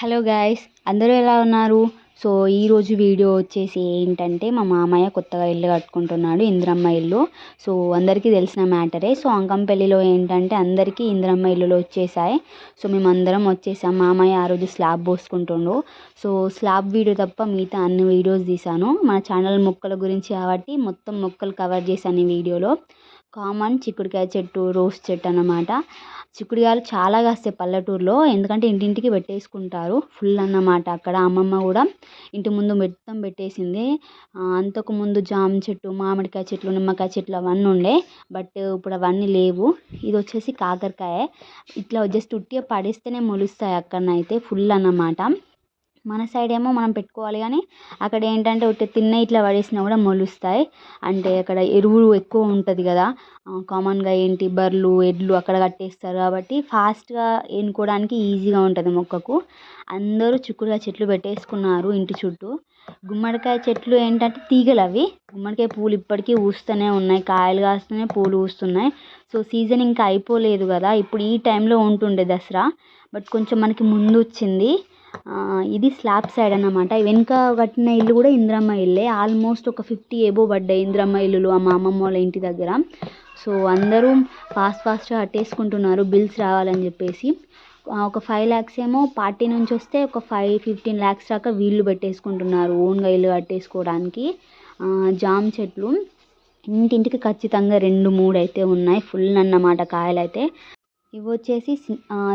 Hello guys అందరూ ఎలా ఉన్నారు? సో ఈరోజు వీడియో వచ్చేసి ఏంటంటే మా మామయ్య కొత్తగా ఇల్లు కట్టుకుంటున్నాడు ఇంద్రమ్మ ఇల్లు. సో అందరికీ తెలిసిన మ్యాటరే. సో అంకంపల్లిలో ఏంటంటే అందరికీ ఇంద్రమ్మ ఇల్లులు వచ్చేసాయి. సో మేము అందరం వచ్చేసాం. మామయ్య ఆ రోజు స్లాబ్ పోసుకుంటుండు. సో స్లాబ్ వీడియో తప్ప మిగతా అన్ని వీడియోస్ తీసాను మన ఛానల్ మొక్కల గురించి కాబట్టి మొత్తం మొక్కలు కవర్ చేశాను ఈ వీడియోలో. కామన్ చిక్కుడుకాయ చెట్టు రోస్ చెట్టు అన్నమాట. చిక్కుడుకాయలు చాలా కాస్తాయి పల్లెటూరులో. ఎందుకంటే ఇంటింటికి పెట్టేసుకుంటారు. ఫుల్ అన్నమాట అక్కడ. అమ్మమ్మ కూడా ఇంటి ముందు మొత్తం పెట్టేసింది. అంతకు ముందు జామ చెట్టు మామిడికాయ చెట్లు నిమ్మకాయ చెట్లు అవన్నీ ఉండే. బట్ ఇప్పుడు అవన్నీ లేవు. ఇది వచ్చేసి కాకరకాయ. ఇట్లా జస్ట్ ఉట్టిగా పడేస్తేనే మొలుస్తాయి అక్కడనైతే. ఫుల్ అన్నమాట. మన సైడ్ ఏమో మనం పెట్టుకోవాలి కానీ అక్కడ ఏంటంటే ఒకటి తిన్న ఇట్లా పడేసినా కూడా మొలుస్తాయి. అంటే అక్కడ ఎరువు ఎక్కువ ఉంటుంది కదా. కామన్గా ఏంటి బర్రెలు ఎడ్లు అక్కడ కట్టేస్తారు కాబట్టి ఫాస్ట్గా ఎన్నుకోవడానికి ఈజీగా ఉంటుంది మొక్కకు. అందరూ చిక్కుడుగా చెట్లు పెట్టేసుకున్నారు ఇంటి చుట్టూ. గుమ్మడికాయ చెట్లు ఏంటంటే తీగలు అవి. గుమ్మడికాయ పూలు ఇప్పటికీ ఊస్తూనే ఉన్నాయి. కాయలు కాస్తున్నాయి పూలు పూస్తున్నాయి సో సీజన్ ఇంకా అయిపోలేదు కదా. ఇప్పుడు ఈ టైంలో ఉంటుండే దసరా. బట్ కొంచెం మనకి ముందు వచ్చింది. ఇది స్లాబ్ సైడ్ అన్నమాట. వెనుక కట్టిన ఇల్లు కూడా ఇందిరమ్మ ఇల్లే. ఆల్మోస్ట్ ఒక ఫిఫ్టీ ఎబో పడ్డాయి ఇందిరమ్మ ఇల్లులు మా అమ్మమ్మ వాళ్ళ ఇంటి దగ్గర. సో అందరూ ఫాస్ట్ ఫాస్ట్గా కట్టేసుకుంటున్నారు బిల్స్ రావాలని చెప్పేసి. ఒక ఫైవ్ ల్యాక్స్ ఏమో పార్టీ నుంచి వస్తే ఒక ఫైవ్ ఫిఫ్టీన్ ల్యాక్స్ దాకా వీళ్ళు పెట్టేసుకుంటున్నారు ఓన్గా ఇల్లు కట్టేసుకోవడానికి. జామ్ చెట్లు. ఇంటింటికి ఖచ్చితంగా రెండు మూడు అయితే ఉన్నాయి ఫుల్ అన్నమాట కాయలు అయితే ఇవి వచ్చేసి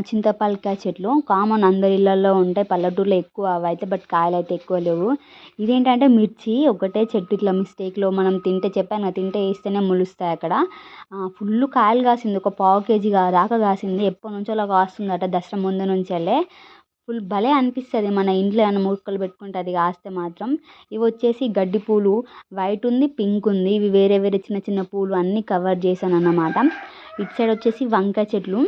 చింతపలకాయ చెట్లు. కామన్ అందరి ఇళ్ళల్లో ఉంటాయి. పల్లెటూరులో ఎక్కువ అవి అయితే బట్ కాయలు అయితే ఎక్కువ లేవు. ఇదేంటంటే మిర్చి ఒకటే చెట్టు ఇట్లా మిస్టేక్లో మనం తింటే చెప్పాను కదా తింటే వేస్తేనే మొలుస్తాయి అక్కడ. ఫుల్ కాయలు కాసింది. ఒక పావు కేజీ దాకా కాసింది. ఎప్పటి నుంచో అలా కాస్తుందట దసరా ముందు నుంచెల్లే ఫుల్ భలే అనిపిస్తుంది మన ఇంట్లో ఏమైనా మొక్కలు పెట్టుకుంటే అది కాస్తే మాత్రం. ఇవి వచ్చేసి గడ్డి పూలు వైట్ ఉంది పింక్ ఉంది. ఇవి వేరే వేరే చిన్న చిన్న పూలు అన్నీ కవర్ చేశాను అన్నమాట ఇటు సైడ్ వచ్చేసి వంకాయ చెట్లు.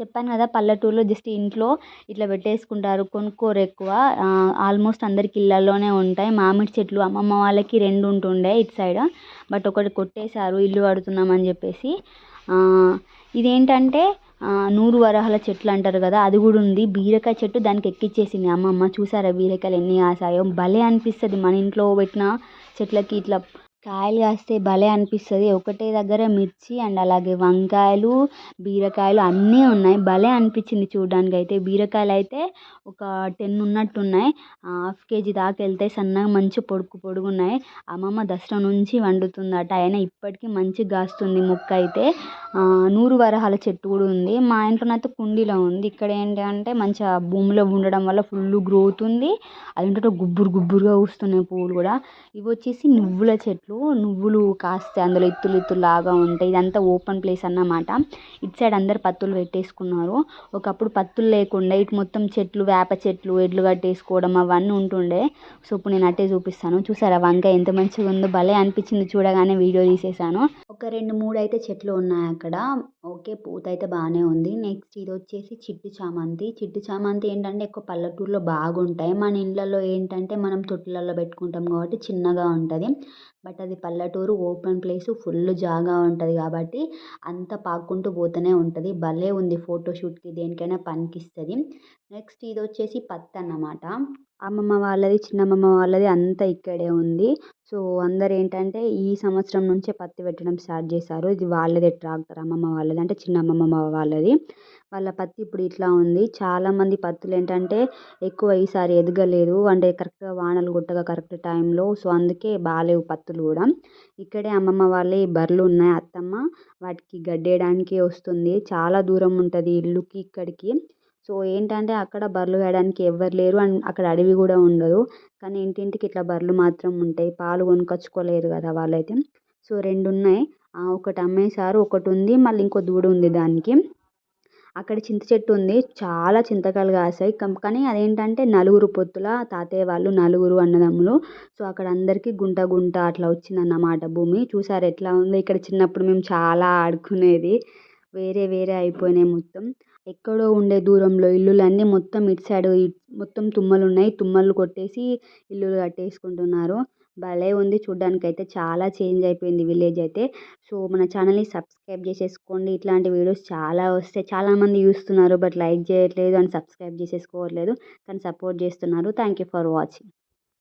చెప్పాను కదా పల్లెటూరులో జస్ట్ ఇంట్లో ఇట్లా పెట్టేసుకుంటారు. కొనుక్కోరు ఎక్కువ. ఆల్మోస్ట్ అందరికి ఇళ్ళల్లోనే ఉంటాయి. మామిడి చెట్లు అమ్మమ్మ వాళ్ళకి రెండు ఉంటుండే ఇటు సైడ్. బట్ ఒకటి కొట్టేశారు ఇల్లు కడుతున్నామని చెప్పేసి. ఇదేంటంటే నూరు వరహాల చెట్లు అంటారు కదా అది కూడా ఉంది. బీరకాయ చెట్టు దానికి ఎక్కిచ్చేసింది అమ్మమ్మ. చూసారా బీరకాయలు ఎన్ని కాసాయో భలే అనిపిస్తుంది మన ఇంట్లో పెట్టిన చెట్లకి ఇట్లా కాయలు కాస్తే భలే అనిపిస్తుంది. ఒకటే దగ్గర మిర్చి అండ్ అలాగే వంకాయలు బీరకాయలు అన్నీ ఉన్నాయి. భలే అనిపించింది చూడడానికి అయితే బీరకాయలు అయితే ఒక టెన్ ఉన్నట్టు ఉన్నాయి హాఫ్ కేజీ దాకా వెళ్తాయి సన్నగా మంచి పొడుగు పొడుగు ఉన్నాయి అమ్మమ్మ దసరా నుంచి వండుతుందట. అయినా ఇప్పటికీ మంచిగా కాస్తుంది మొక్క అయితే. నూరు వరహాల చెట్టు కూడా ఉంది. మా ఇంట్లోనైతే కుండీలో ఉంది. ఇక్కడ ఏంటంటే మంచిగా భూమిలో ఉండడం వల్ల ఫుల్ గ్రోత్ ఉంది. అదేంటంటే గుబ్బురు గుబ్బురుగా వస్తున్నాయి పువ్వులు కూడా. ఇవి వచ్చేసి నువ్వుల చెట్లు. చెట్లు నువ్వులు కాస్తాయి అందులో ఇత్తులు ఇత్తులు లాగా ఉంటాయి. ఇదంతా ఓపెన్ ప్లేస్ అన్నమాట. ఇటు సైడ్ అందరు పత్తులు పెట్టేసుకున్నారు. ఒకప్పుడు పత్తులు లేకుండా ఇటు మొత్తం చెట్లు వేప చెట్లు ఎడ్లు కట్టేసుకోవడం అవన్నీ ఉంటుండే. సో ఇప్పుడు నేను అట్టే చూపిస్తాను. చూసారా వంకాయ ఎంత మంచిగా ఉందో? భలే అనిపించింది చూడగానే వీడియో తీసేసాను ఒక రెండు మూడు అయితే చెట్లు ఉన్నాయి అక్కడ. ఓకే పూత అయితే బాగానే ఉంది. నెక్స్ట్ ఇది వచ్చేసి చిట్టి చామంతి. చిట్టి చామంతి ఏంటంటే ఎక్కువ పల్లెటూరులో బాగుంటాయి. మన ఇళ్ళల్లో ఏంటంటే మనం తొట్టులలో పెట్టుకుంటాం కాబట్టి చిన్నగా ఉంటుంది. బట్ అది పల్లెటూరు ఓపెన్ ప్లేస్ ఫుల్ జాగా ఉంటుంది కాబట్టి అంత పాక్కుంటూ పోతూనే ఉంటుంది. భలే ఉంది ఫోటోషూట్కి దేనికైనా పనికిస్తుంది. నెక్స్ట్ ఇది వచ్చేసి పత్తి అన్నమాట అమ్మమ్మ వాళ్ళది చిన్నమ్మమ్మ వాళ్ళది అంతా ఇక్కడే ఉంది. సో అందరు ఏంటంటే ఈ సంవత్సరం నుంచే పత్తి పెట్టడం స్టార్ట్ చేశారు. ఇది వాళ్ళదే ట్రాక్టర్ అమ్మమ్మ వాళ్ళది అంటే చిన్నమ్మమ్మ వాళ్ళది. వాళ్ళ పత్తి ఇప్పుడు ఇట్లా ఉంది. చాలామంది పత్తులు ఏంటంటే ఎక్కువ ఈసారి ఎదగలేదు. అంటే కరెక్ట్గా వానలు కొట్టగా కరెక్ట్ టైంలో. సో అందుకే బాగాలేవు పత్తులు కూడా. ఇక్కడే అమ్మమ్మ వాళ్ళే బర్రెలు ఉన్నాయి. అత్తమ్మ వాటికి గడ్డేయడానికి వస్తుంది. చాలా దూరం ఉంటుంది ఇల్లుకి ఇక్కడికి. సో ఏంటంటే అక్కడ బర్రెలు వేయడానికి ఎవ్వరు లేరు అండ్ అక్కడ అడవి కూడా ఉండదు. కానీ ఇంటింటికి ఇట్లా బర్రెలు మాత్రం ఉంటాయి. పాలు కొనుక్కొచ్చుకోలేరు కదా వాళ్ళైతే. సో రెండు ఉన్నాయి. ఒకటి అమ్మేశారు ఒకటి ఉంది. మళ్ళీ ఇంకో దూడ ఉంది దానికి. అక్కడ చింత చెట్టు ఉంది. చాలా చింతకాయలు కాసాయి. కానీ అదేంటంటే నలుగురు పొత్తుల తాతయ్య వాళ్ళు నలుగురు అన్నదమ్ములు. సో అక్కడ అందరికీ గుంట గుంట అట్లా వచ్చిందన్నమాట భూమి. చూసారు ఎట్లా ఉందో. ఇక్కడ చిన్నప్పుడు మేము చాలా ఆడుకునేది. వేరే వేరే అయిపోయినాయి మొత్తం. ఎక్కడో ఉండే దూరంలో ఇల్లులన్నీ మొత్తం ఇటు సైడ్ మొత్తం తుమ్మలు ఉన్నాయి తుమ్మలు కొట్టేసి ఇల్లులు కట్టేసుకుంటున్నారు. భలే ఉంది చూడ్డానికి అయితే చాలా చేంజ్ అయిపోయింది విలేజ్ అయితే. సో మన ఛానల్ని సబ్స్క్రైబ్ చేసేసుకోండి. ఇట్లాంటి వీడియోస్ చాలా వస్తాయి. చాలామంది చూస్తున్నారు బట్ లైక్ చేయట్లేదు అండ్ సబ్స్క్రైబ్ చేసేసుకోవట్లేదు. కానీ సపోర్ట్ చేస్తున్నారు. Thank you for watching.